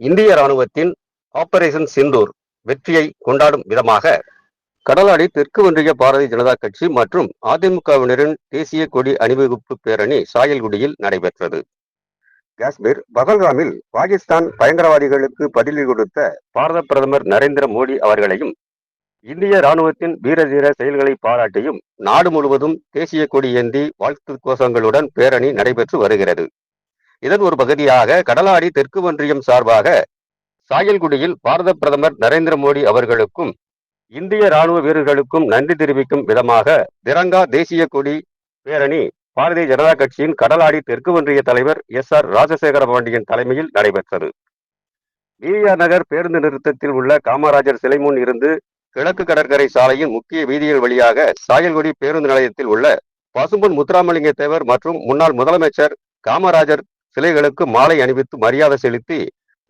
இந்திய ராணுவத்தின் ஆபரேஷன் சிந்தூர் வெற்றியை கொண்டாடும் விதமாக கடலாடி தெற்கு ஒன்றிய பாரதிய ஜனதா கட்சி மற்றும் அதிமுகவினரின் தேசிய கொடி அணிவகுப்பு பேரணி சாயல்குடியில் நடைபெற்றது. காஷ்மீர் பகல்காமில் பாகிஸ்தான் பயங்கரவாதிகளுக்கு பதிலடி கொடுத்த பாரத பிரதமர் நரேந்திர மோடி அவர்களையும் இந்திய ராணுவத்தின் வீரதீர செயல்களை பாராட்டியும் நாடு முழுவதும் தேசிய கொடி ஏந்தி வாழ்த்து கோஷங்களுடன் பேரணி நடைபெற்று வருகிறது. இதன் ஒரு பகுதியாக கடலாடி தெற்கு ஒன்றியம் சார்பாக சாயல்குடியில் பாரத பிரதமர் நரேந்திர மோடி அவர்களுக்கும் இந்திய ராணுவ வீரர்களுக்கும் நன்றி தெரிவிக்கும் விதமாக திரங்கா தேசிய கொடி பேரணி பாரதிய ஜனதா கட்சியின் கடலாடி தெற்கு ஒன்றிய தலைவர் எஸ் ஆர் ராஜசேகர பாண்டியன் தலைமையில் நடைபெற்றது. பிஆர் நகர் பேருந்து நிறுத்தத்தில் உள்ள காமராஜர் சிலை முன் இருந்து கிழக்கு கடற்கரை சாலையின் முக்கிய வீதிகள் வழியாக சாயல்குடி பேருந்து நிலையத்தில் உள்ள பசும்பொன் முத்துராமலிங்க தேவர் மற்றும் முன்னாள் முதலமைச்சர் காமராஜர் சிலைகளுக்கு மாலை அணிவித்து மரியாதை செலுத்தி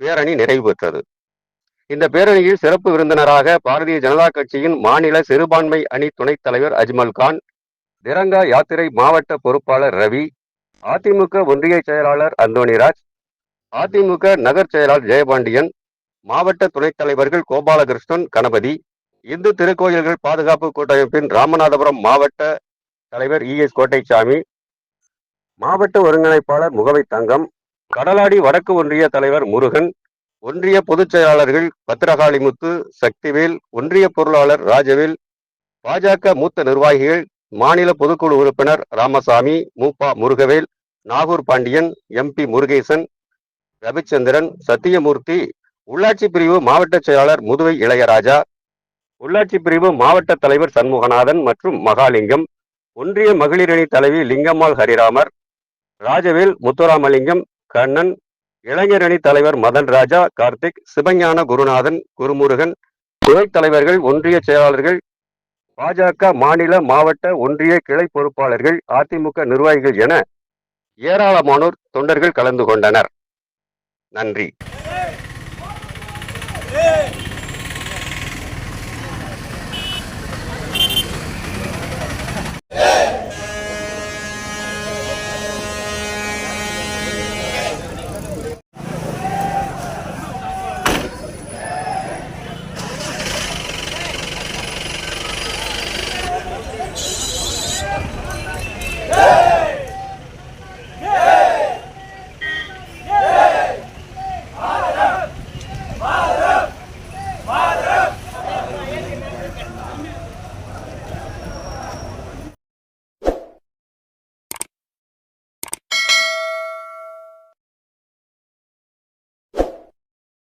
பேரணி நிறைவு பெற்றது. இந்த பேரணியில் சிறப்பு விருந்தினராக பாரதிய ஜனதா கட்சியின் மாநில சிறுபான்மை அணி துணைத் தலைவர் அஜ்மல் கான் திரங்கா யாத்திரை மாவட்ட பொறுப்பாளர் ரவி அதிமுக ஒன்றிய செயலாளர் அந்தோணிராஜ் அதிமுக நகர் செயலாளர் ஜெயபாண்டியன் மாவட்ட துணைத் தலைவர்கள் கோபாலகிருஷ்ணன் கணபதி இந்து திருக்கோயில்கள் பாதுகாப்பு கூட்டமைப்பின் ராமநாதபுரம் மாவட்ட தலைவர் இ எஸ் கோட்டைசாமி மாவட்ட ஒருங்கிணைப்பாளர் முகவை தங்கம் கடலாடி வடக்கு ஒன்றிய தலைவர் முருகன் ஒன்றிய பொதுச் செயலாளர்கள் பத்திரகாளிமுத்து சக்திவேல் ஒன்றிய பொருளாளர் ராஜவேல் பாஜக மூத்த நிர்வாகிகள் மாநில பொதுக்குழு உறுப்பினர் ராமசாமி மூப்பா முருகவேல் நாகூர் பாண்டியன் எம்பி முருகேசன் ரவிச்சந்திரன் சத்தியமூர்த்தி உள்ளாட்சி பிரிவு மாவட்ட செயலாளர் முதுவை இளையராஜா உள்ளாட்சி பிரிவு மாவட்ட தலைவர் சண்முகநாதன் மற்றும் மகாலிங்கம் ஒன்றிய மகளிரணி தலைவி லிங்கம்மாள் ஹரிராமர் ராஜவேல் முத்துராமலிங்கம் கண்ணன் இளைஞரணி தலைவர் மதன் ராஜா கார்த்திக் சிவஞான குருநாதன் குருமுருகன் துறை தலைவர்கள் ஒன்றிய செயலாளர்கள் பாஜக மாநில மாவட்ட ஒன்றிய கிளை பொறுப்பாளர்கள் அதிமுக நிர்வாகிகள் என ஏராளமானோர் தொண்டர்கள் கலந்து கொண்டனர். நன்றி.